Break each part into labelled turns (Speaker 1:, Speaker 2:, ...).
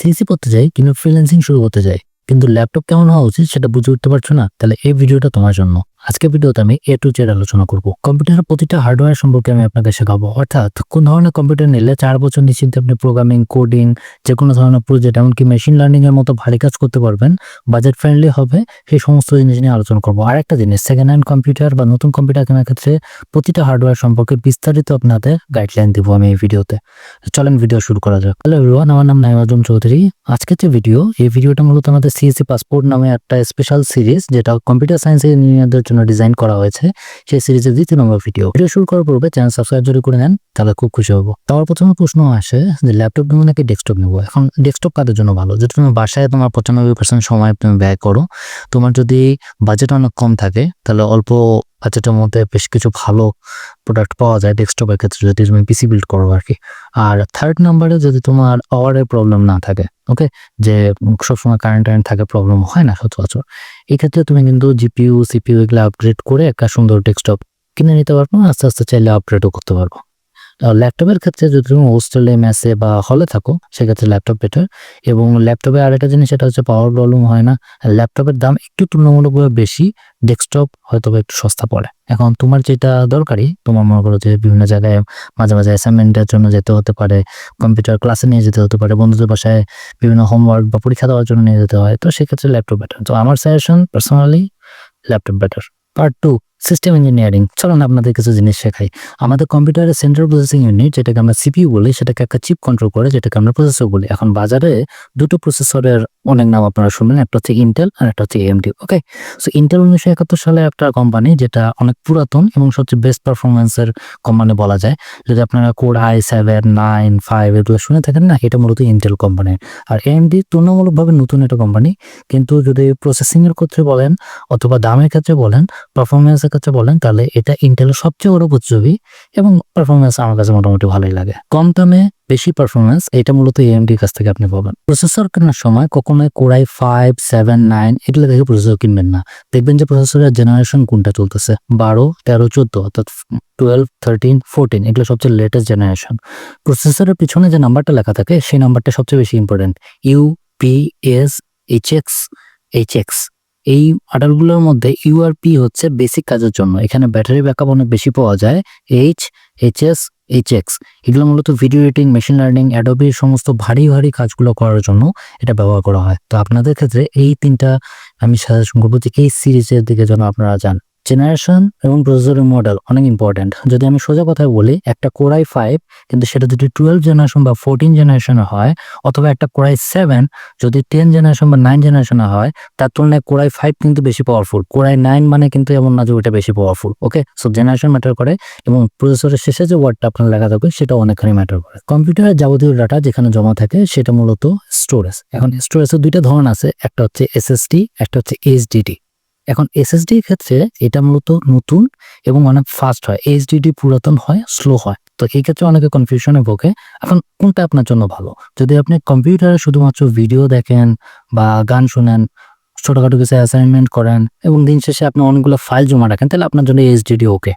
Speaker 1: CSE করতে চাই কিংবা ফ্রিল্যান্সিং শুরু করতে চাই কিন্তু ল্যাপটপ কেমন হওয়া উচিত সেটা বুঝে উঠতে পারছ না, তাহলে এই ভিডিওটা তোমার জন্য। আজকে ভিডিওতে আমি এ টু জেড আলোচনা করব। কম্পিউটারের প্রতিটা হার্ডওয়্যার সম্পর্কে আমি আপনাকে শেখাবো। অর্থাৎ কোন ধরনের কম্পিউটার নিলে চার বছর নিশ্চিন্তে আপনি প্রোগ্রামিং কোডিং যে কোনো ধরনের প্রজেক্ট এমনকি মেশিন লার্নিং এর মতো ভারী কাজ করতে পারবেন বাজেট ফ্রেন্ডলি হবে, সেই সমস্ত জিনিস নিয়ে আলোচনা করব। আর একটা জিনিস সেকেন্ড হ্যান্ড কম্পিউটার বা নতুন কম্পিউটার কেনার ক্ষেত্রে প্রতিটা হার্ডওয়্যার সম্পর্কে বিস্তারিত আপনাদের গাইডলাইন দিব আমি এই ভিডিওতে। চলেন ভিডিও শুরু করা যাক। হ্যালো এভরিওয়ান আমার নাম নাইম আজম চৌধুরী। আজকে যে ভিডিও এই ভিডিওটা মূলত আমাদের সিএসসি পাসপোর্ট নামে একটা স্পেশাল সিরিজ যেটা কম্পিউটার সায়েন্স ইঞ্জিনিয়ারদের জন্য ডিজাইন করা হয়েছে সেই সিরিজের দ্বিতীয় নম্বর ভিডিও। ভিডিও শুরু করার পূর্বে চ্যানেল সাবস্ক্রাইব যদি করে নেন, তাহলে খুব খুশি হব। তোমার প্রথমে প্রশ্ন আসে যে ল্যাপটপ নেব নাকি ডেস্কটপ নেব? এখন ডেস্কটপ কাদের জন্য ভালো? যদি তুমি বাসায় তোমার পঁচানব্বই পার্সেন্ট সময় তুমি ব্যয় করো, তোমার যদি বাজেট অনেক কম থাকে, তাহলে অল্প বাজেটের মধ্যে বেশ কিছু ভালো প্রোডাক্ট পাওয়া যায় ডেস্কটপের ক্ষেত্রে যদি তুমি পিসি বিল্ড করো আর কি আর থার্ড নাম্বারে যদি তোমার পাওয়ারের প্রবলেম না থাকে ওকে যে সবসময় কারেন্ট টারেন্ট থাকে প্রবলেম হয় না সচরাচর। এই ক্ষেত্রে তুমি কিন্তু জিপিউ সিপিইউ এগুলো আপগ্রেড করে একটা সুন্দর ডেস্কটপ কিনে নিতে পারব, আস্তে আস্তে চাইলে আপগ্রেডও করতে পারব। ল্যাপটপের ক্ষেত্রে যদি তুমি হোস্টেলে মেসে বা হলে থাকো, সেক্ষেত্রে ল্যাপটপ বেটার এবং ল্যাপটপে আরেকটা জিনিস, সেটা হচ্ছে পাওয়ার প্রবলেম হয় না। ল্যাপটপের দাম একটু তুলনামূলকভাবে বেশি ডেস্কটপ হয়তো একটু সস্তা পড়ে। এখন তোমার যেটা দরকারি, তোমার মনে করো যে বিভিন্ন জায়গায় মাঝে মাঝে অ্যাসাইনমেন্টের জন্য যেতে হতে পারে কম্পিউটার ক্লাসে নিয়ে যেতে হতে পারে, বন্ধুদের বাসায় বিভিন্ন হোমওয়ার্ক বা পরীক্ষা দেওয়ার জন্য নিয়ে যেতে হয়, তো সেক্ষেত্রে ল্যাপটপ বেটার তো আমার suggestion personally laptop better part two system engineering চলুন আপনাদের কিছু জিনিস শেখাই। আমাদের কম্পিউটারের সেন্ট্রাল প্রসেসিং ইউনিট যেটাকে আমরা সিপিইউ বলি, সেটাকে একটা চিপ কন্ট্রোল করে, যেটাকে আমরা প্রসেসর বলি। এখন বাজারে দুটো প্রসেসরের অনেক নাম আপনারা শুনবেন, একটা হচ্ছে ইন্টেল আর একটা হচ্ছে এএমডি ওকে সো ইন্টেল উনিশশো একাত্তর সালে একটা কোম্পানি যেটা অনেক পুরাতন এবং সবচেয়ে বেস্ট পারফরমেন্সের কোম্পানি বলা যায়। যদি আপনারা code I seven nine five এগুলো শুনে থাকেন না, এটা মূলত ইন্টেল কোম্পানির আর এএমডি তুলনামূলকভাবে নতুন একটা কোম্পানি কিন্তু যদি প্রসেসিংয়ের ক্ষেত্রে বলেন অথবা দামের ক্ষেত্রে বলেন পারফরমেন্সের ক্ষেত্রে বলেন, তাহলে এটা ইন্টেলের সবচেয়ে বড় প্রতিযোগী এবং পারফরমেন্স আমার কাছে মোটামুটি ভালোই লাগে। কম দামে বেশি পারফরমেন্স এটা মূলত এএমডির কাছ থেকে আপনি পাবেন। প্রসেসর কেনার সময় কখনোই কোরাই ফাইভ সেভেন নাইন এগুলো দেখে প্রসেসর কিনবেন না। দেখবেন যে প্রসেসরের জেনারেশন কোনটা চলতেছে? বারো, তেরো, চোদ্দ, অর্থাৎ টুয়েলভ থার্টিন ফোরটিন এগুলো সবচেয়ে লেটেস্ট জেনারেশন প্রসেসরের পিছনে যে নাম্বারটা লেখা থাকে, সেই নাম্বারটা সবচেয়ে বেশি important U P S H X H X এই আডালগুলোর মধ্যে ইউআরপি হচ্ছে বেসিক কাজের জন্য। এখানে ব্যাটারি ব্যাকআপ অনেক বেশি পাওয়া যায়। H HS HX H X এগুলো মূলত ভিডিও এডিটিং মেশিন লার্নিং অ্যাডোবির সমস্ত ভারী ভারী কাজগুলো করার জন্য এটা ব্যবহার করা হয়। তো আপনাদের ক্ষেত্রে এই তিনটা আমি সাজেশন করব যে এই সিরিজের দিকে যেন আপনারা যান। জেনারেশন এবং প্রসেসরের মডেল অনেক ইম্পর্ট্যান্ট যদি আমি সোজা কথায় বলি, একটা কোরাই ফাইভ কিন্তু সেটা যদি টুয়েলভ জেনারেশন বা ফোরটিন জেনারেশনে হয়, অথবা একটা কোরাই সেভেন যদি টেন জেনারেশন বা নাইন জেনারেশনে হয়, তার তুলনায় কোরাই ফাইভ কিন্তু বেশি পাওয়ারফুল কোরাই নাইন মানে কিন্তু এমন না যে ওইটা বেশি powerful okay so generation matter করে এবং প্রসেসরের শেষে যে ওয়ার্ডটা আপনার লেখা থাকবে সেটা অনেকখানি ম্যাটার করে। কম্পিউটারের যাবতীয় ডাটা যেখানে জমা থাকে, সেটা মূলত স্টোরেজ এখন স্টোরেজের দুইটা ধরন আছে, একটা হচ্ছে এসএসডি একটা হচ্ছে এইচডিডি এখন এসএসডি এর ক্ষেত্রে এটা মূলত নতুন এবং অনেক ফাস্ট হয়। এইচডিডি পুরাতন হয় স্লো হয়। তো এই ক্ষেত্রে অনেকে কনফিউশনে ভোগে। এখন কোনটা আপনার জন্য ভালো? যদি আপনি কম্পিউটারে শুধুমাত্র ভিডিও দেখেন বা গান শোনেন, ছোটখাটো কিছু অ্যাসাইনমেন্ট করেন এবং দিন শেষে আপনি অনেকগুলো ফাইল জমা রাখেন, তাহলে আপনার জন্য এইচডিডি ওকে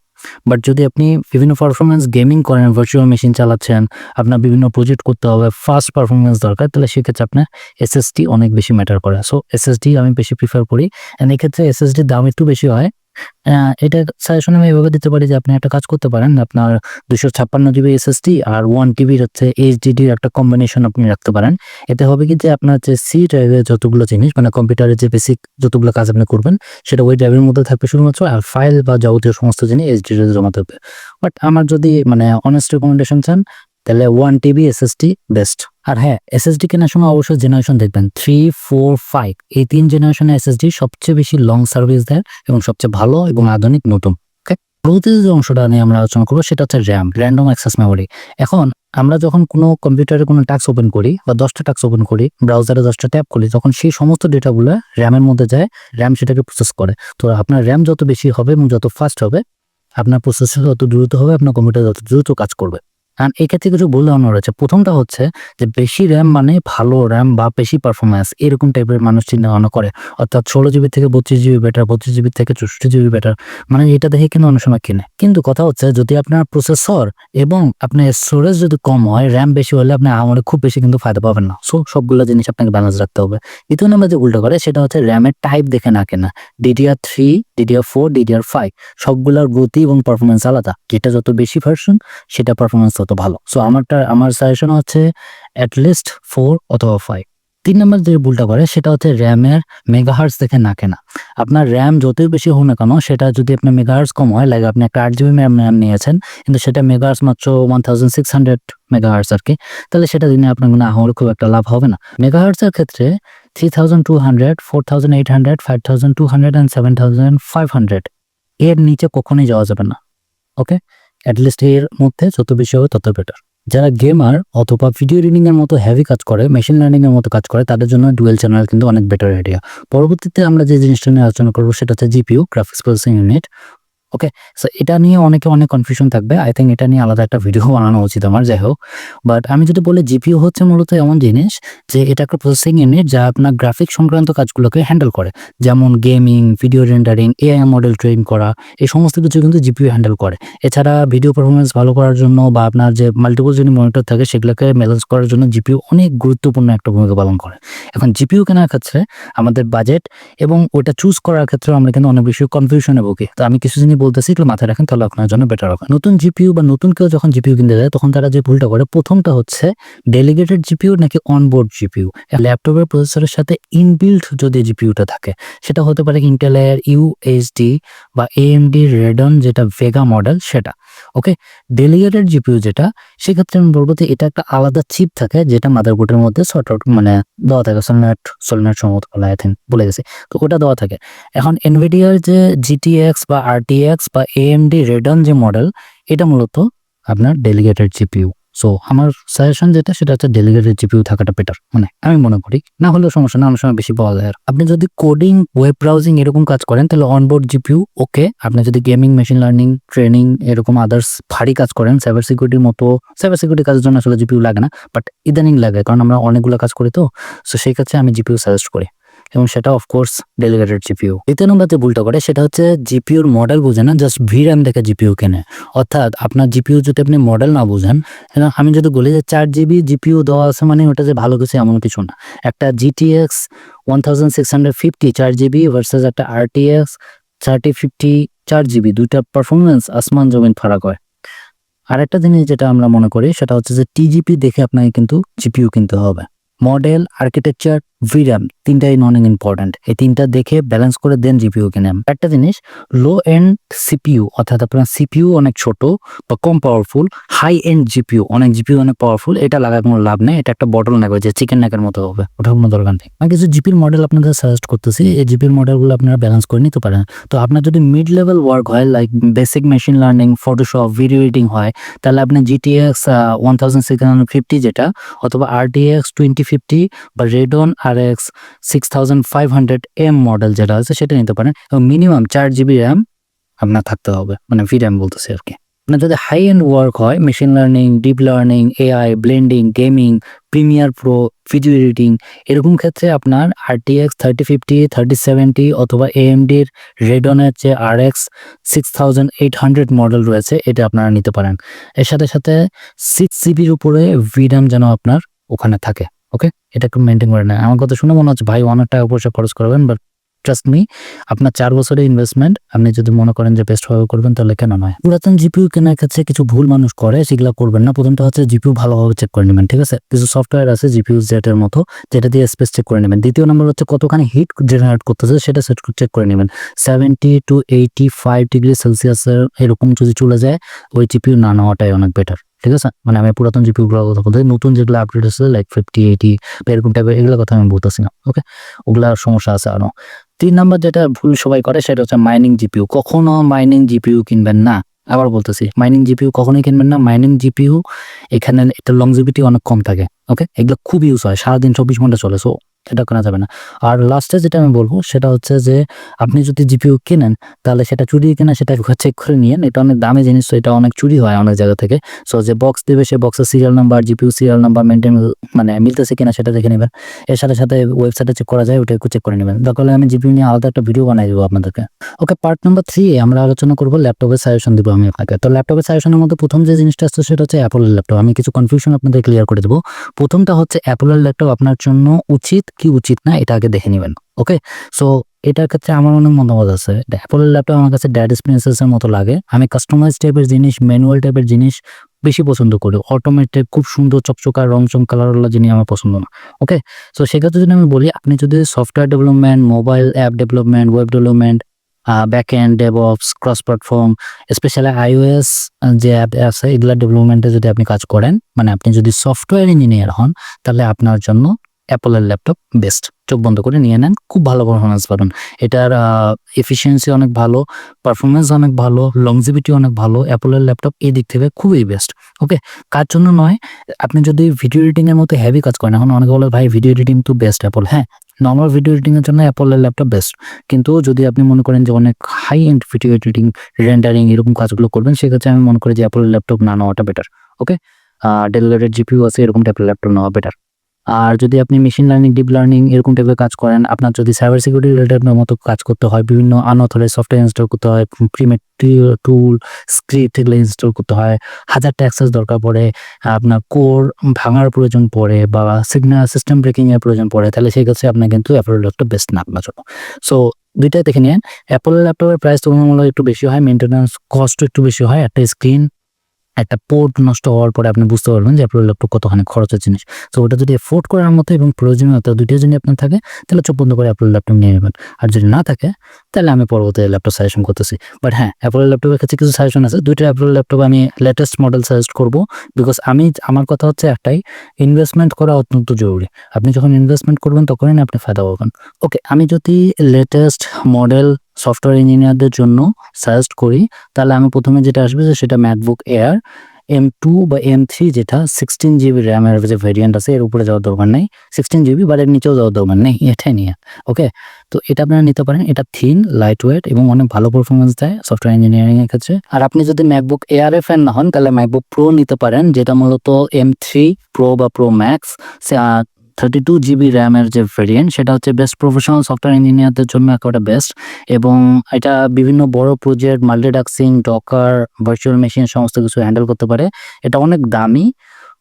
Speaker 1: বাট যদি আপনি বিভিন্ন পারফরমেন্স গেমিং করেন ভার্চুয়াল মেশিন চালাচ্ছেন, আপনার বিভিন্ন প্রজেক্ট করতে হবে ফাস্ট পারফরমেন্স দরকার, তাহলে সেক্ষেত্রে আপনার এসএসডি অনেক বেশি ম্যাটার করে। সো এসএসডি আমি বেশি প্রিফার করি। অ্যান্ড এক্ষেত্রে এসএসডির দাম একটু বেশি হয়। এটা সাজেশন আমি এভাবে দিতে পারি যে আপনি একটা কাজ করতে পারেন। আপনার দুশো ছাপ্পান্ন জিবি এসএসডি আর ওয়ান টিবির হচ্ছে এইচডিডির একটা কম্বিনেশন আপনি রাখতে পারেন। এতে হবে কি যে আপনার যে সি ড্রাইভের যতগুলো জিনিস মানে কম্পিউটারের যে বেসিক যতগুলো কাজ আপনি করবেন, সেটা ওই ড্রাইভের মধ্যে থাকবে শুধুমাত্র আর ফাইল বা যাবতীয় সমস্ত জিনিস এইচডিডিতে জমা থাকবে। বাট আমার যদি মানে অনেস্ট রেকমেন্ডেশন চান তাহলে ওয়ান টিবি এসএসডি বেস্ট আর হ্যাঁ এসএসডি কেনার সময় অবশ্যই জেনারেশন দেখবেন। থ্রি ফোর ফাইভ এই তিন জেনারেশনের এসএসডি সবচেয়ে বেশি লং সার্ভিস দেয় এবং সবচেয়ে ভালো এবং আধুনিক নতুন? পরবর্তী যে অংশটা নিয়ে আমরা আলোচনা করব, সেটা হচ্ছে র্যাম র্যান্ডম অ্যাক্সেস মেমোরি এখন আমরা যখন কোনো কম্পিউটারে কোনো টাস্ক ওপেন করি বা দশটা টাস্ক ওপেন করি ব্রাউজারে দশটা ট্যাপ করি, তখন সেই সমস্ত ডেটাগুলো র্যামের মধ্যে যায় র্যাম সেটাকে প্রসেস করে। তো আপনার র্যাম যত বেশি হবে এবং যত ফাস্ট হবে, আপনার প্রসেসর তত দ্রুত হবে, আপনার কম্পিউটার যত দ্রুত কাজ করবে। কারণ এই ক্ষেত্রে কিছু ভুল ধারণা রয়েছে। প্রথমটা হচ্ছে যে বেশি র্যাম মানে ভালো র্যাম বা বেশি পারফরমেন্স এরকম টাইপের মানুষ চিন্তা ভাবনা করে। অর্থাৎ ষোলো জিবি থেকে বত্রিশ জিবি বেটার বত্রিশ জিবি থেকে চৌষট্টি জিবি বেটার মানে এটা দেখে কিন্তু অনেক সময় কিনে। কিন্তু কথা হচ্ছে যদি আপনার প্রসেসর এবং আপনার স্টোরেজ যদি কম হয় র্যাম বেশি হলে আপনি আমার খুব বেশি কিন্তু ফায়দা পাবেন না। সো সবগুলো জিনিস আপনাকে ব্যালেন্স রাখতে হবে। দ্বিতীয় নাম্বার যে উল্টো করে, সেটা হচ্ছে র্যামের টাইপ দেখে না কেনা। DDR three DDR four DDR five সবগুলোর গতি এবং পারফরমেন্স আলাদা। যেটা যত বেশি ভার্সন সেটা পারফরমেন্স তত ভালো। সো আমারটা, আমার সাজেশন হচ্ছে অ্যাটলিস্ট ফোর অথবা ফাইভ তিন নম্বর যে ভুলটা করে, সেটা হচ্ছে র্যামের মেগাহার্স দেখে না কেনা। আপনার র্যাম যতই বেশি হোক না কেন, সেটা যদি আপনার মেগাহার্স কম হয় লাগে আপনি একটা আট জিবি র্যাম র্যাম নিয়েছেন, কিন্তু সেটা মেগাহার্স মাত্র one thousand six hundred megahertz আর কি, তাহলে সেটা দিনে আপনার না হওয়ার খুব একটা লাভ হবে না। মেগাহার্সের ক্ষেত্রে three thousand two hundred four thousand eight hundred five thousand two hundred and seven thousand five hundred এর নিচে কখনোই যাওয়া যাবে না। ওকে অ্যাটলিস্ট এর মধ্যে যত বেশি হবে তত বেটার যারা গেমার অথবা ভিডিও রিডিং এর মতো হেভি কাজ করে মেশিন লার্নিং এর মতো কাজ করে, তাদের জন্য ডুয়েল চ্যানেল কিন্তু অনেক বেটার আইডিয়া পরবর্তীতে আমরা যে জিনিসটা নিয়ে আলোচনা করব, সেটা হচ্ছে GPU graphics processing unit okay so এটা নিয়ে অনেকে অনেক কনফিউশন থাকবে। আই থিঙ্ক এটা নিয়ে আলাদা একটা ভিডিও বানানো উচিত আমার, যাই হোক। বাট আমি যদি বলি জিপিও হচ্ছে মূলত এমন জিনিস যে এটা একটা প্রসেসিং ইউনিট যা আপনার গ্রাফিক সংক্রান্ত কাজগুলোকে হ্যান্ডেল করে। যেমন gaming video rendering AI model train করা, এই সমস্ত কিছু কিন্তু জিপিও হ্যান্ডেল করে। এছাড়া ভিডিও পারফরমেন্স ভালো করার জন্য বা আপনার যে মাল্টিপল যদি মনিটর থাকে, সেগুলোকে ব্যালেন্স করার জন্য জিপিও অনেক গুরুত্বপূর্ণ একটা ভূমিকা পালন করে। এখন জিপিও কেনার ক্ষেত্রে আমাদের বাজেট এবং ওটা চুজ করার ক্ষেত্রে আমরা কিন্তু অনেক বেশি কনফিউশনে ভুগি। তো আমি কিছু জিনিস বলতেছি একটু মাথায় রাখেন, তাহলে আপনার জন্য বেটার হবে। নতুন জিপিউ বা নতুন কেউ যখন জিপিউ কিনতে যায়, তখন তারা যে ভুলটা করে, প্রথমটা হচ্ছে ডেলিগেটেড জিপিউ নাকি অনবোর্ড জিপিউ ল্যাপটপের প্রসেসরের সাথে ইনবিল্ড যদি জিপিউটা থাকে, সেটা হতে পারে ইন্টেলের ইউএসডি বা এএমডি রেডন যেটা ভেগা মডেল সেটা। ওকে ডেলিগেটেড জিপিউ যেটা, সেক্ষেত্রে আমি বলব যে এটা একটা আলাদা চিপ থাকে যেটা মাদারবোর্ডের মধ্যে শর্ট আউট মানে দেওয়া থাকে সোলনেট সোলনেট সম্ভবত বলা আই থিঙ্ক বলে গেছে। তো ওটা দেওয়া থাকে। এখন এনভিডিয়ার যে জিটিএক্স বা আরটিএক্স বা এএমডি রেডন যে মডেল এটা মূলত আপনার ডেলিগেটেড জিপিইউ সো আমার সাজেশন যেটা, সেটা হচ্ছে ডেলিগেটেড জিপিউ থাকাটা বেটার মানে আমি মনে করি, না হলেও সমস্যা না, অনেক সময় বেশি পাওয়া যায়। আর। আপনি যদি কোডিং ওয়েব ব্রাউজিং এরকম কাজ করেন, তাহলে অনবোর্ড জিপিউ ওকে আপনি যদি গেমিং মেশিন লার্নিং ট্রেনিং এরকম আদার্স ভারী কাজ করেন সাইবার সিকিউরিটির মতো সাইবার সিকিউরিটি কাজের জন্য আসলে জিপিউ লাগে না বাট ইদানিং লাগে, কারণ আমরা অনেকগুলো কাজ করি তো। সো সেই ক্ষেত্রে আমি জিপিউ সাজেস্ট করি। এবং সেটা অফকোর্স ডেলিগেটেড জিপিইউ দ্বিতীয় নম্বর যে ভুলটা করে, সেটা হচ্ছে জিপিইউর মডেল বুঝে না জাস্ট ভিরাম দেখে জিপিইউ কেনে। অর্থাৎ আপনার জিপিইউ যদি আপনি মডেল না বুঝেন আমি যদি বলি যে চার জিবি জিপিইউ দেওয়া আছে মানে ওটা যে ভালো কিছু এমন কিছু না। একটা GTX one thousand six hundred fifty চার জিবি ভার্সেস একটা আরটিএক্স থার্টি ফিফটি চার জিবি দুইটা পারফরমেন্স আসমান জমিন ফারাক হয়। আরেকটা জিনিস যেটা আমরা মনে করি, সেটা হচ্ছে যে টিজিপি দেখে আপনাকে কিন্তু জিপিইউ কিনতে হবে। মডেল আর্কিটেকচার ভিরাম তিনটাই নন ইম্পর্ট্যান্ট এই তিনটা দেখে ব্যালেন্স করে দেন জিপিইউ কিনে একটা জিনিস লো এন্ড সিপিইউ অর্থাৎ আপনার সিপিউ অনেক ছোট বা কম পাওয়ারফুল হাই এন্ড জিপিইউ অনেক জিপিইউ অনেক পাওয়ারফুল এটা লাগার কোনো লাভ নেই, এটা একটা বটল নেবে যে চিকেন নেকের মতো হবে। ওটা কোনো দরকার নেই। আমি কিছু জিপির মডেল আপনাদের সাজেস্ট করতেছি, এই জিপির মডেলগুলো আপনারা ব্যালেন্স করে নিতে পারেন। তো আপনার যদি মিড লেভেল ওয়ার্ক হয় like basic machine learning Photoshop video editing হয়, তাহলে আপনি GTX one thousand six hundred fifty যেটা, অথবা আরটিএক্স টোয়েন্টি ফিফটি বা Radeon R X six thousand five hundred M model যেটা আছে সেটা নিতে পারেন এবং মিনিমাম চার জিবি র্যাম আপনার থাকতে হবে মানে ভি র্যাম বলতেছি আর কি। আপনার যদি হাই এন্ড ওয়ার্ক হয় machine learning deep learning AI blending gaming Premiere Pro video editing এরকম ক্ষেত্রে আপনার RTX thirty fifty thirty seventy অথবা এএমডির রেডনের যে R X six thousand eight hundred model রয়েছে, এটা আপনারা নিতে পারেন। এর সাথে সাথে সিক্স জিবির উপরে ভিরাম যেন আপনার ওখানে থাকে। ওকে এটা একটু মেনটেন করে নেয় আমার কথা শুনে মনে হচ্ছে ভাই অনেক টাকা পয়সা খরচ করবেন বাট ট্রাস্ট মি আপনার চার বছরের ইনভেস্টমেন্ট আপনি যদি মনে করেন যে বেস্ট ভাবে করবেন, তাহলে কেন নয়? পুরাতন জিপিউ কেনার ক্ষেত্রে কিছু ভুল মানুষ করে, সেগুলো করবেন না। প্রথমটা হচ্ছে জিপিউ ভালোভাবে চেক করে নেবেন, ঠিক আছে? কিছু সফটওয়্যার আছে জিপিউ জেটের মতো, যেটা দিয়ে স্পেস চেক করে নেবেন। দ্বিতীয় নম্বর হচ্ছে কতখানি হিট জেনারেট করতেছে, সেটা সেট চেক করে নেবেন। Seventy two eighty five degree সেলসিয়াসের এরকম যদি চলে যায়, ওই জিপিউ না নেওয়াটাই অনেক বেটার ঠিক আছে? মানে আমি পুরাতন জিপিউ গুলোর কথা বলতে নতুন যেগুলো আপডেট আছে লাইক ফিফটি এইটি এরকম টাইপের এগুলোর কথা আমি বলতেছি না ওকে ওগুলার সমস্যা আছে আরও। তিন নম্বর যেটা ভুল সবাই করে সেটা হচ্ছে মাইনিং জিপিউ কখনো মাইনিং জিপিউ কিনবেন না। আবার বলতেছি মাইনিং জিপিউ কখনোই কিনবেন না। মাইনিং জিপিউ এখানে এটা লংজিভিটি অনেক কম থাকে ওকে এগুলো খুব ইউজ হয়, সারাদিন চব্বিশ ঘণ্টা চলে। সো এটা করা যাবে না। আর লাস্টে যেটা আমি বলব, সেটা হচ্ছে যে, আপনি যদি জিপিইউ কেনেন, তাহলে সেটা চুরি কেনা সেটা চেক করে নিয়েন। এটা অনেক দামি জিনিস, তো এটা অনেক চুরি হয় অনেক জায়গা থেকে। সো যে বক্স দেবে, সে বক্সের serial number GPU serial number maintain মানে মিলতেছে কিনা সেটা দেখে নেবেন। এর সাথে সাথে ওয়েবসাইটে চেক করা যায় ওটা একটু চেক করে নেবেন। দরকার আমি জিপিইউ নিয়ে আলাদা একটা ভিডিও বানাই দেবো আপনাদেরকে। ওকে পার্ট নাম্বার থ্রি আমরা আলোচনা করব ল্যাপটপের সাজেশন দেবো আমি আপনাকে। তো ল্যাপটপের সাজেশনের মধ্যে প্রথম যে জিনিসটা আসছে সেটা হচ্ছে অ্যাপলের ল্যাপটপ আমি কিছু কনফিউশন আপনাদের ক্লিয়ার করে দেবো। প্রথমটা হচ্ছে অ্যাপলের ল্যাপটপ আপনার জন্য উচিত কি উচিত না, এটা আগে দেখে নেবেন ওকে সো এটার ক্ষেত্রে আমার অনেক মতামত আছে। অ্যাপলের ল্যাপটপ আমার কাছে ড্যাড এক্সপিরিয়েন্সের মতো লাগে। আমি কাস্টমাইজ টাইপের জিনিস ম্যানুয়াল টাইপের জিনিস বেশি পছন্দ করি। অটোমেটেড খুব সুন্দর চকচকা রং চং কালারওয়ালা জিনিস আমার পছন্দ না ওকে সো সেক্ষেত্রে যদি আমি বলি, আপনি যদি software development mobile app development web development back end DevOps cross platform specially iOS যে অ্যাপ আছে, এগুলা ডেভেলপমেন্টে যদি আপনি কাজ করেন মানে আপনি যদি সফটওয়্যার ইঞ্জিনিয়ার হন, তাহলে আপনার জন্য অ্যাপলের ল্যাপটপ, বেস্ট। চোখ বন্ধ করে নিয়ে নেন, খুব ভালো পারফরমেন্স পাবেন। এটার এফিসিয়েন্সি অনেক ভালো পারফরমেন্স অনেক ভালো লংজিভিটি অনেক ভালো, অ্যাপলের ল্যাপটপ এই দিক থেকে খুবই বেস্ট ওকে কার জন্য নয়, আপনি যদি ভিডিও এডিটিংয়ের মতো হেভি কাজ করেন, এখন অনেকে বলে, ভাই ভিডিও এডিটিং তো বেস্ট অ্যাপল হ্যাঁ নর্মাল ভিডিও এডিটিং এর জন্য অ্যাপলের ল্যাপটপ বেস্ট কিন্তু যদি আপনি মনে করেন যে অনেক high end video editing rendering এরকম কাজগুলো করবেন, সেক্ষেত্রে আমি মনে করি যে অ্যাপলের ল্যাপটপ না নেওয়াটা বেটার ওকে ডেলিভারেড জিপিউ আছে, এরকম টাইপের ল্যাপটপ নেওয়া বেটার আর যদি আপনি মেশিন লার্নিং ডিপ লার্নিং এরকম টাইপের কাজ করেন, আপনার যদি সাইবার সিকিউরিটি রিলেটেড মতো কাজ করতে হয়, বিভিন্ন আনঅথরাইজ সফটওয়্যার ইনস্টল করতে হয় প্রিমেট টুল স্ক্রিপ্ট এগুলো ইনস্টল করতে হয়, হাজারটা অ্যাক্সেস দরকার পড়ে, আপনার কোর ভাঙার প্রয়োজন পড়ে বা সিগনাল সিস্টেম ব্রেকিংয়ের প্রয়োজন পড়ে, তাহলে সেই ক্ষেত্রে আপনার কিন্তু অ্যাপেল ল্যাপটপ বেস্ট না আপনার জন্য। সো দুইটাই দেখে নিন অ্যাপেল ল্যাপটপের প্রাইস তুলনামূলক একটু বেশি হয় মেনটেন্যান্স কস্ট একটু বেশি হয়, একটা স্ক্রিন একটা পোর্ট নষ্ট হওয়ার পরে আপনি বুঝতে পারবেন যে অ্যাপেল ল্যাপটপ কতখানি খরচের জিনিস। তো ওটা যদি এফোর্ড করার মতো এবং প্রয়োজনীয়তা দুইটা যদি আপনার থাকে, তাহলে চোখ বন্ধ করে অ্যাপেল ল্যাপটপ নিয়ে নেবেন। আর যদি না থাকে, তাহলে আমি পরবর্তী ল্যাপটপ সাজেশন করতেছি। বাট হ্যাঁ অ্যাপেল ল্যাপটপের কাছে কিছু সাজেশন আছে। দুইটা অ্যাপেল ল্যাপটপ আমি লেটেস্ট মডেল সাজেস্ট করব। বিকজ আমি, আমার কথা হচ্ছে একটাই ইনভেস্টমেন্ট করা অত্যন্ত জরুরি। আপনি যখন ইনভেস্টমেন্ট করবেন, তখনই আপনি ফায়দা পাবেন। ওকে আমি যদি লেটেস্ট মডেল সফটওয়্যার ইঞ্জিনিয়ারদের জন্য সাজেস্ট করি, তাহলে আমি প্রথমে যেটা আসবে যে সেটা ম্যাকবুক এয়ার এম টু বা এম থ্রি যেটা সিক্সটিন জিবি র্যামের যে ভেরিয়েন্ট আছে, এর উপরে যাওয়ার দরকার নেই। সিক্সটিন জিবি বা এর নিচেও যাওয়ার দরকার নেই, এটাই নিয়ে ওকে তো এটা আপনারা নিতে পারেন, এটা থিন লাইট ওয়েট এবং অনেক ভালো পারফরমেন্স দেয় সফটওয়্যার ইঞ্জিনিয়ারিং এর ক্ষেত্রে। আর আপনি যদি ম্যাকবুক এয়ার ফ্যান না হন, তাহলে ম্যাকবুক প্রো নিতে পারেন, যেটা মূলত এম থ্রি প্রো বা Pro Max thirty two GB র্যামের যে ভেরিয়েন্ট সেটা হচ্ছে বেস্ট প্রফেশনাল সফটওয়্যার ইঞ্জিনিয়ারদের জন্য একেবারে বেস্ট এবং এটা বিভিন্ন বড় project multitasking Docker virtual machine সমস্ত কিছু হ্যান্ডেল করতে পারে। এটা অনেক দামি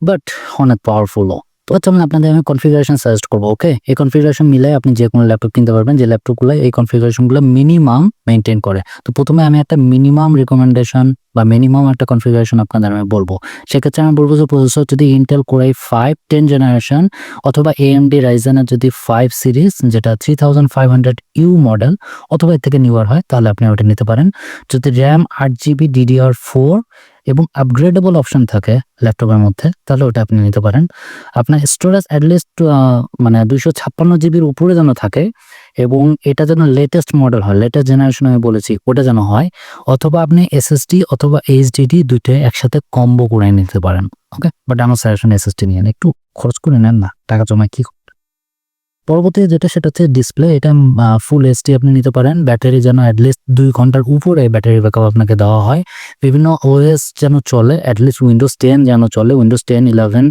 Speaker 1: বাট অনেক পাওয়ারফুলও হচ্ছে আমি আপনাদের আমি কনফিগারেশন সাজেস্ট করব ওকে এই কনফিগারেশন মিলে আপনি যে কোনো ল্যাপটপ কিনতে পারবেন, যে ল্যাপটপগুলো এই কনফিগারেশনগুলো মিনিমাম মেনটেন করে। তো প্রথমে আমি একটা মিনিমাম রিকমেন্ডেশন বা মিনিমাম একটা কনফিগারেশন আপনাদের আমি বলব। সেক্ষেত্রে আমি বলব যে প্রসেসর যদি Intel core i five ten generation অথবা এএমডি রাইজেনের যদি ফাইভ সিরিজ যেটা three thousand five hundred U model অথবা এর থেকে নিউয়ার হয়, তাহলে আপনি ওটা নিতে পারেন। যদি র্যাম আট জিবি ডিডিআর ফোর এবং আপগ্রেডেবল অপশন থাকে ল্যাপটপের মধ্যে, তাহলে ওটা আপনি নিতে পারেন। আপনার স্টোরেজ অ্যাটলিস্ট মানে দুইশো ছাপ্পান্ন জিবির উপরে যেন থাকে এবং এটা যেন লেটেস্ট মডেল হয় লেটেস্ট জেনারেশন আমি বলেছি, ওটা যেন হয়, অথবা আপনি এসএসডি অথবা এইচডিডি দুইটা একসাথে কম্বো করে নিতে পারেন ওকে বাট আমার সাজেশন এসএসডি নিয়ে একটু খরচ করে নেন না, টাকা জমায় কি পরবর্তী যেটা সেটা হচ্ছে ডিসপ্লে এটা ফুল এইচডি আপনি নিতে পারেন ব্যাটারি যেন অ্যাটলিস্ট দুই ঘণ্টার উপরে ব্যাটারি ব্যাকআপ আপনাকে দেওয়া হয়। বিভিন্ন ওএস যেন চলে অ্যাটলিস্ট উইন্ডোজ টেন যেন চলে উইন্ডোজ টেন ইলেভেন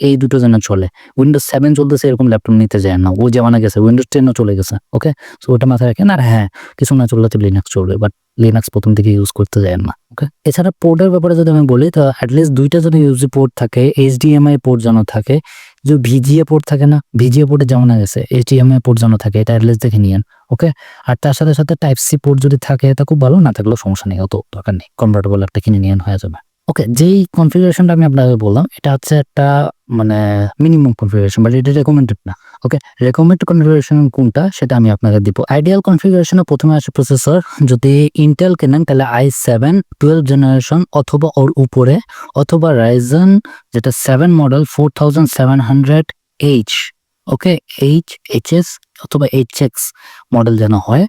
Speaker 1: এই দুটো যেন চলে। উইন্ডোজ সেভেন চলতেছে, এরকম ল্যাপটপ নিতে যায় না। ও জামানা গেছে উইন্ডোজ টেনও চলে গেছে ওকে সো ওটা মাথায় রাখেন। আর হ্যাঁ কিছু না চললে লিনাক্স চলবে বাট লিনাক্স প্রথম থেকে ইউজ করতে যায় না ওকে এছাড়া পোর্টের ব্যাপারে যদি আমি বলি, তো অ্যাটলিস্ট দুইটা যদি ইউজি পোর্ট থাকে এইচডিএমআই পোর্ট যেন থাকে, যে ভিজিএ পোর্ট থাকে না ভিজিএ পোর্টে যেমন গেছে এইচডিএমআই পোর্ট যেন থাকে, এটা অ্যাটলিস্ট দেখে নিয়েন ওকে আর তার সাথে সাথে টাইপ সি পোর্ট যদি থাকে তা খুব ভালো, না থাকলেও সমস্যা নেই, অত দরকার নেই কনভার্টেবল একটা কিনে নিয়ে হয়ে যাবে। ওকে যেই কনফিগারেশনটা আমি আপনাকে বললাম, এটা হচ্ছে একটা মানে মিনিমাম কনফিগারেশন বাট এটা রেকমেন্ডেড না। ওকে রেকমেন্ড কনফিগারেশন কোনটা, সেটা আমি আপনাকে দিব। আইডিয়াল কনফিগারেশনে প্রথমে আসে প্রসেসর যদি ইন্টেল কেনেন, তাহলে আই সেভেন টুয়েলভ জেনারেশন অথবা ওর উপরে, অথবা রাইজন যেটা seven model four thousand seven hundred H okay H H S অথবা এইচ এক্স মডেল যেন হয়,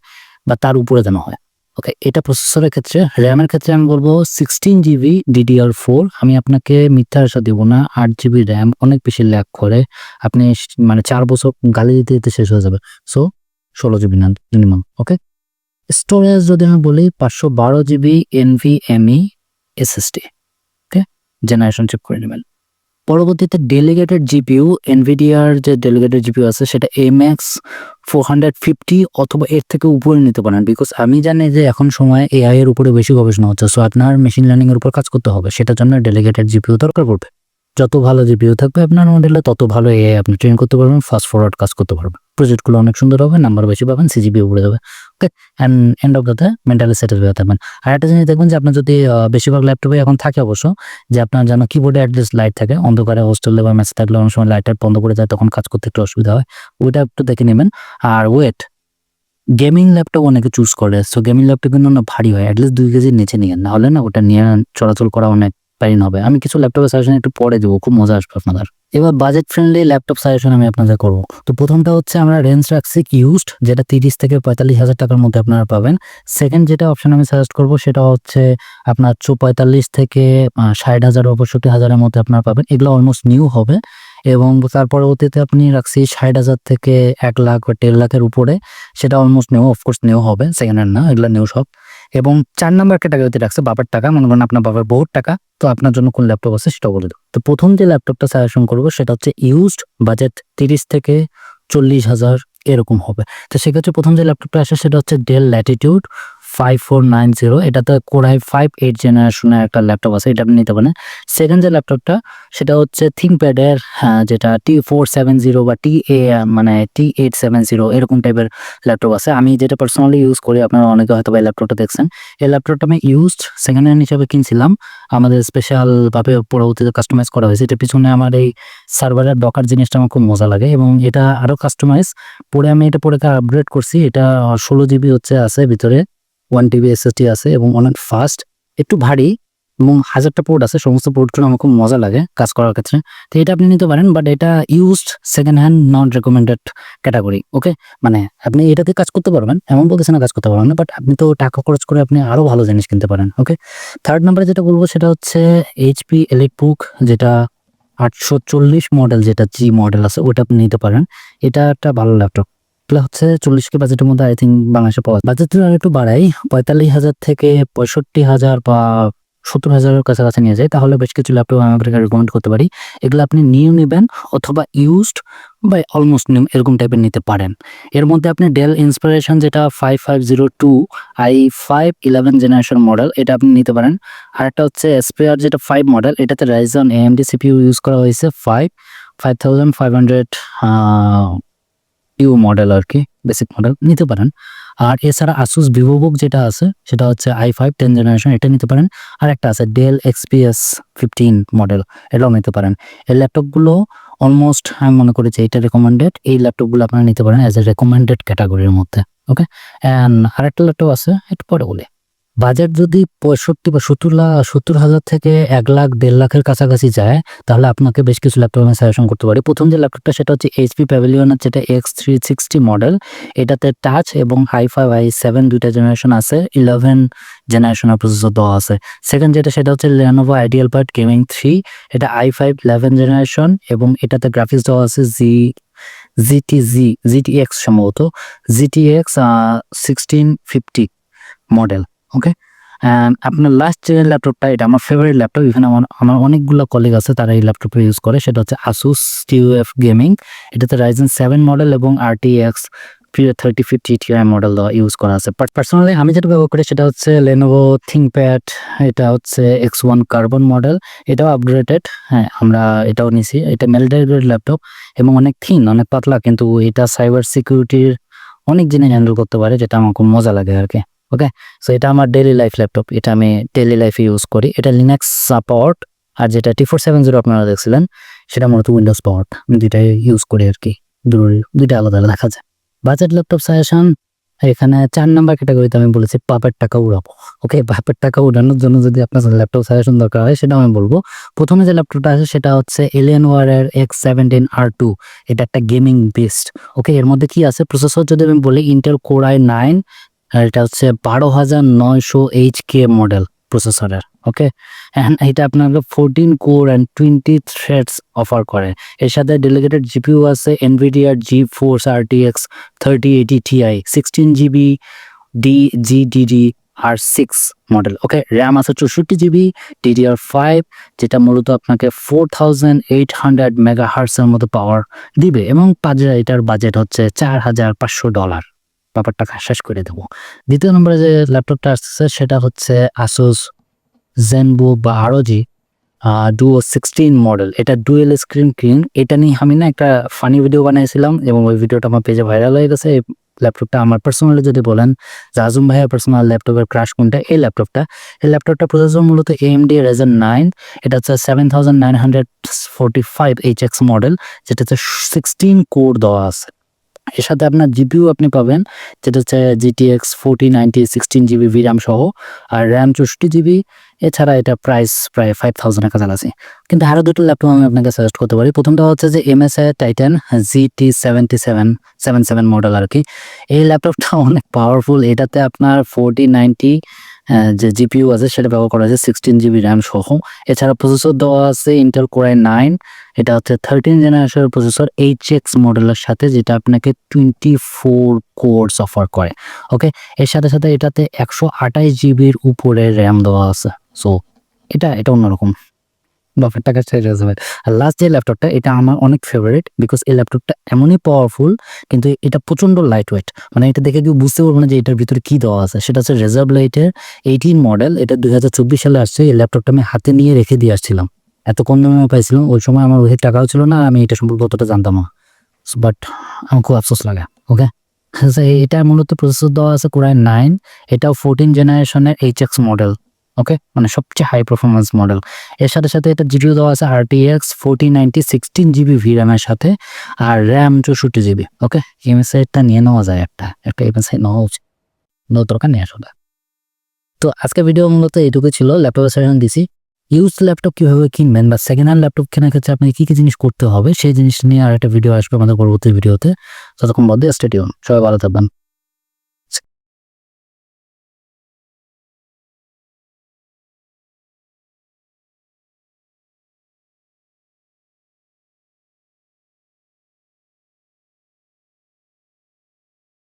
Speaker 1: বা তার উপরে যেন হয়। ওকে এটা প্রসেসরের ক্ষেত্রে র্যামের ক্ষেত্রে আমি বলব সিক্সটিন জিবি ডিডিআর ফোর আমি আপনাকে মিথ্যা আশা দেবো না, আট জিবি র্যাম অনেক বেশি ল্যাক করে। আপনি মানে চার বছর গালি দিতে দিতে শেষ হয়ে যাবে। সো ষোলো জিবি না মিনিমাম ওকে স্টোরেজ যদি আমি বলি, পাঁচশো বারো GB NVMe SSD okay generation chip করে নেবেন। পরবর্তীতে ডেলিগেটেড জিপিউ এনভিডিআর যে ডেলিগেটেড জিপিউ আছে, সেটা এমএক্স ফোর হান্ড্রেড ফিফটি অথবা এর থেকে উপরে নিতে পারেন। বিকজ আমি জানি যে এখন সময় এআই এর উপরে বেশি গবেষণা হচ্ছে সো আপনার মেশিন লার্নিংয়ের উপর কাজ করতে হবে, সেটার জন্য ডেলিগেটেড জিপিউ দরকার পড়বে। যত ভালো জিপিউ থাকবে আপনার মডেলে তত ভালো এআই আপনি ট্রেন করতে পারবেন ফাস্ট ফরওয়ার্ড কাজ করতে পারবেন। প্রজেক্টগুলো অনেক সুন্দর হবে নাম্বার বেশি পাবেন সিজিপি উপরে যাবে। Okay and end of the mentally settle থাকবেন। আর একটা জিনিস দেখবেন যে আপনার যদি বেশিরভাগ ল্যাপটপে এখন থাকে অবশ্য, যে আপনার যেন কিবোর্ডে অ্যাটলিস্ট লাইট থাকে, অন্ধকারে হোস্টেলে বা মেসে থাকলে অনেক সময় লাইটার বন্ধ করে যায় তখন কাজ করতে একটু অসুবিধা হয়। ওইটা একটু দেখে নেবেন। আর ওয়েট গেমিং ল্যাপটপ অনেকে চুজ করে। সো গেমিং ল্যাপটপ কিন্তু না ভারী হয় অ্যাটলিস্ট দুই কেজির নিচে নিয়ে না হলে না ওটা নিয়ে চলাচল করা অনেক পাইন হবে। আমি কিছু ল্যাপটপের সাজেশন একটু পরে দেবো, খুব মজা আসবে আপনাদের। এবার বাজেট ফ্রেন্ডলি ল্যাপটপ সাজেশন আমি আপনাদের করব। তো প্রথমটা হচ্ছে আমরা রেঞ্জ রাখছি ইউজড যেটা তিরিশ থেকে পঁয়তাল্লিশ হাজার টাকার মধ্যে আপনারা পাবেন। সেকেন্ড যেটা অপশন আমি সাজেস্ট করব, সেটা হচ্ছে আপনার চো পঁয়তাল্লিশ থেকে ষাট হাজার পঁয়ষট্টি হাজারের মধ্যে আপনারা পাবেন। এগুলো অলমোস্ট নিউ হবে। এবং তার পরবর্তীতে আপনি রাখছি ষাট হাজার থেকে এক লাখ বা দেড় লাখের উপরে। সেটা almost new of course new হবে সেকেন্ড হ্যান্ড না, এগুলো নিউ সব। এবং চার নাম্বার ক্যাটাগরিতে রাখছে বাবার টাকা। মনে করেন আপনার বাবার বহুত টাকা। তো আপনার জন্য কোন ল্যাপটপ আছে সেটা বলে দেবো। তো প্রথম যে ল্যাপটপটা সাজেশন করব সেটা হচ্ছে ইউজড বাজেট তিরিশ থেকে চল্লিশ হাজার এরকম হবে। তো সেক্ষেত্রে প্রথম যে ল্যাপটপটা আসে সেটা হচ্ছে Dell Latitude five four nine zero এটাতে কোরাই ফাইভ এইট জেনারেশনের একটা ল্যাপটপ আছে, এটা আপনি নিতে পারেন। সেকেন্ড যে ল্যাপটপটা সেটা হচ্ছে থিঙ্কপ্যাডের যেটা টি ফোর সেভেন জিরো বা টি এ মানে টি এইট সেভেন জিরো এরকম টাইপের ল্যাপটপ আছে। আমি যেটা পার্সোনালি ইউজ করি, আপনারা অনেকে হয়তো এই ল্যাপটপটা দেখছেন। এই ল্যাপটপটা আমি ইউজড সেকেন্ড হ্যান্ড হিসাবে কিনছিলাম। আমাদের স্পেশাল ভাবে পরবর্তীতে কাস্টমাইজ করা হয়েছে। এটার পিছনে আমার এই সার্ভারের ডকার জিনিসটা আমার খুব মজা লাগে এবং এটা আরও কাস্টমাইজ পরে আমি এটা পরে আপগ্রেড করছি। এটা ষোলো জিবি হচ্ছে আছে ভিতরে। ওয়ান টিবি এসএসডি আছে এবং অনেক ফাস্ট একটু ভারী এবং হাজারটা পোর্ট আছে, সমস্ত পোর্টগুলো আমার খুব মজা লাগে কাজ করার ক্ষেত্রে। তো এটা আপনি নিতে পারেন বাট এটা used second hand non recommended category okay মানে আপনি এটাতে কাজ করতে পারবেন, এমন বলতেছে না কাজ করতে পারবেন না বাট আপনি তো টাকা খরচ করে আপনি আরও ভালো জিনিস কিনতে পারেন ওকে থার্ড নাম্বারে যেটা বলব সেটা হচ্ছে এইচপি এলিটবুক যেটা আটশো চল্লিশ মডেল যেটা জি মডেল আছে ওটা আপনি নিতে পারেন। এটা একটা ভালো ল্যাপটপ এগুলো হচ্ছে চল্লিশ কে বাজেটের মধ্যে আই থিঙ্ক বাংলাদেশে পাওয়া বাজেট আর একটু বাড়াই, পঁয়তাল্লিশ হাজার থেকে পঁয়ষট্টি হাজার বা সত্তর হাজারের কাছাকাছি নিয়ে যায়। তাহলে বেশ কিছু ল্যাপটপ আমি আপনাকে রেকমেন্ড করতে পারি। এগুলো আপনি নিউ নেবেন অথবা ইউজড বা অলমোস্ট নিউ এরকম টাইপের নিতে পারেন। এর মধ্যে আপনি ডেল ইন্সপিরেশন যেটা five five zero two i five eleven generation model এটা আপনি নিতে পারেন। আর একটা হচ্ছে এসপিআর যেটা ফাইভ মডেল এটাতে রাইজন এএমডি সিপিইউ ইউজ করা হয়েছে five five thousand five hundred U model আর কি বেসিক মডেল নিতে পারেন। আর এছাড়া আসুস ভিভো বুক যেটা আছে, সেটা হচ্ছে আই ফাইভ টেন জেনারেশন এটা নিতে পারেন। আর একটা আছে ডেল এক্সপিএস ফিফটিন মডেল এটাও নিতে পারেন। এই ল্যাপটপগুলো অলমোস্ট আমি মনে করি যে এটা রেকমেন্ডেড এই ল্যাপটপগুলো আপনারা নিতে পারেন অ্যাজ এ রেকমেন্ডেড ক্যাটাগরির মধ্যে ওকে অ্যান্ড আরেকটা ল্যাপটপ আছে, একটু পরে বলি। বাজেট যদি পঁয়ষট্টি বা সত্তর লাখ সত্তর হাজার থেকে এক লাখ, দেড় লাখের কাছাকাছি যায়, তাহলে আপনাকে বেশ কিছু ল্যাপটপ আমি সাজেশন করতে পারি। প্রথম যে ল্যাপটপটা, সেটা হচ্ছে এইচপি প্যাভিলিয়নের যেটা এক্স থ্রি সিক্সটি মডেল এটাতে টাচ এবং হাই ফাইভ আই সেভেন দুইটা জেনারেশন আছে ইলেভেন জেনারেশনের প্রসেসর দেওয়া আছে। সেকেন্ড যেটা, সেটা হচ্ছে Lenovo IdeaPad gaming three এটা আই ফাইভ ইলেভেন জেনারেশন এবং এটাতে গ্রাফিক্স দেওয়া আছে G GT G GT X সম্ভবত GT X sixteen fifty model okay আপনার লাস্ট যে ল্যাপটপটা এটা আমার ফেভারিট ল্যাপটপ এখানে আমার আমার অনেকগুলো কলিগ আছে তারা এই ল্যাপটপটা ইউজ করে, সেটা হচ্ছে আসুস টিউএফ গেমিং এটাতে রাইজেন সেভেন মডেল এবং R T X thirty fifty Ti model use করা আছে। বাট পার্সোনালি আমি যেটা ব্যবহার করি, সেটা হচ্ছে লেনোভো থিঙ্কপ্যাড এটা হচ্ছে এক্স ওয়ান কার্বন মডেল এটাও আপগ্রেডেড হ্যাঁ আমরা এটাও নিছি। এটা গ্রেড ল্যাপটপ এবং অনেক থিন অনেক পাতলা, কিন্তু এটা সাইবার সিকিউরিটির অনেক জিনিস হ্যান্ডেল করতে পারে, যেটা আমার খুব মজা লাগে আর কি। ওকে সো এটা আমার ডেইলি লাইফ ল্যাপটপ এটা আমি ডেইলি লাইফে ইউজ করি। এটা লিনাক্স সাপোর্ট আর যেটা টি ফোর সেভেন জিরো আপনারা দেখছিলেন, সেটা মূলত উইন্ডোজ পাওয়ার্ট দুইটাই ইউজ করি আর কি দুইটা আলাদা আলাদা দেখা যায়। বাজেট ল্যাপটপ সাজেশন এখানে চার নাম্বার ক্যাটাগরিতে আমি বলেছি, পাপের টাকা উড়াবো। ওকে পাপের টাকা উড়ানোর জন্য যদি আপনার ল্যাপটপ সাজেশন দরকার হয় সেটা আমি বলব। প্রথমে যে ল্যাপটপটা আছে, সেটা হচ্ছে এলিয়ান ওয়ারের এক্স সেভেন্টিন আর টু এটা একটা গেমিং বেস্ট ওকে এর মধ্যে কি আছে? প্রসেসর যদি আমি বলি ইন্টেল কোর আই নাইন আর এটা হচ্ছে বারো হাজার নয়শো এইচ কে মডেল প্রসেসরের ওকে অ্যান্ড এটা আপনাকে fourteen core and twenty threads offer করে। এর সাথে ডেলিগেটেড জিপিউ আছে Nvidia GeForce R T X thirty eighty Ti sixteen GB D G GDD R six model okay RAM আছে চৌষট্টি জিবি ডিডিআর ফাইভ যেটা মূলত আপনাকে four thousand eight hundred mega হার্সের মতো পাওয়ার দিবে। এবং বাজার এটার বাজেট হচ্ছে চার হাজার পাঁচশো ডলার ব্যাপারটা শেষ করে দেবো। দ্বিতীয় নম্বরে যে ল্যাপটপটা আসছে সেটা হচ্ছে আসুস জেনবো বা আরও আরোজি ডুও সিক্সটিন মডেল এটা ডুয়েল স্ক্রিন ক্রিন এটা নিয়ে আমি না একটা ফানি ভিডিও বানিয়েছিলাম এবং ওই ভিডিওটা আমার পেজে ভাইরাল হয়ে গেছে। এই ল্যাপটপটা আমার পার্সোনালি যদি বলেন, যে আজম ভাইয়ের পার্সোনাল ল্যাপটপের ক্রাশ কোনটা? এই ল্যাপটপটা। এই ল্যাপটপটা প্রসেসর মূলত এম এএমডি রেজন নাইন এটা হচ্ছে seven thousand nine hundred forty five H X model যেটা হচ্ছে সিক্সটিন কোর দেওয়া আছে। এর সাথে আপনার জিপিউ আপনি পাবেন, যেটা হচ্ছে GTX forty ninety sixteen GB VRAM সহ, আর র্যাম চৌষট্টি জিবি এছাড়া এটা প্রাইস প্রায় ফাইভ থাউজেন্ডের কাছাকাছি। কিন্তু আরও দুটো ল্যাপটপ আমি আপনাকে সাজেস্ট করতে পারি। প্রথমটা হচ্ছে যে MSI Titan GT seventy seven seven seven model আর কি। এই ল্যাপটপটা অনেক পাওয়ারফুল এটাতে আপনার ফোরটি নাইনটি যে জিপিউ আছে সেটা ব্যবহার করা আছে সিক্সটিন জিবি র্যাম সহ। এছাড়া প্রসেসর দেওয়া আছে ইন্টেল কোরাই নাইন এটা হচ্ছে থার্টিন জেনারেশনের প্রসেসর এইচ এক্স মডেলের সাথে, যেটা আপনাকে টোয়েন্টি ফোর কোর্স অফার করে ওকে এর সাথে সাথে এটাতে একশো আঠাশ জিবির উপরে র্যাম দেওয়া আছে। সো এটা এটা অন্যরকম। ব্যাপারটা কাছে যাবে। আর লাস্ট যে ল্যাপটপটা এটা আমার অনেক ফেভারিট বিকজ এই ল্যাপটপটা এমনই পাওয়ারফুল কিন্তু এটা প্রচণ্ড লাইট ওয়েট মানে এটা দেখে কেউ বুঝতে পারব না যে এটার ভিতরে কি দেওয়া আছে। সেটা হচ্ছে রেজার্ভ লাইটের এইটিন মডেল এটা দুই হাজার চব্বিশ সালে আসছে, এই ল্যাপটপটা আমি হাতে নিয়ে রেখে দিয়ে আসছিলাম। এত কম দামে আমি পাইছিলাম, ওই সময় আমার ওই টাকাও ছিল না আমি এটা সম্পর্কে অতটা জানতাম না। বাট আমার খুব আফসোস লাগে ওকে এটা মূলত প্রসেসর দেওয়া আছে কোরআন নাইন এটাও ফোরটিন জেনারেশনের এইচ এক্স মডেল ওকে মানে সবচেয়ে হাই পারফরমেন্স মডেল এর সাথে সাথে এটা জিডিও দেওয়া আছে R T X fourteen ninety sixteen GB V র্যামের সাথে, আর র্যাম চৌষট্টি জিবি ওকে এমএসআইটা নিয়ে নেওয়া যায় একটা। একটা এমএসআই নেওয়া উচিত। দরকার নিয়ে আসলে। তো আজকে ভিডিও মূলত এইটুকু ছিল ল্যাপটপের সাজেশন দিছি। ইউজ ল্যাপটপ কীভাবে কিনবেন বা সেকেন্ড হ্যান্ড ল্যাপটপ কেনার ক্ষেত্রে আপনাকে কি কি জিনিস করতে হবে, সেই জিনিসটা নিয়ে আর একটা ভিডিও আসবে আমাদের পরবর্তী ভিডিওতে ততক্ষণ মধ্যে স্টেডিয়াম সবাই ভালো থাকবেন।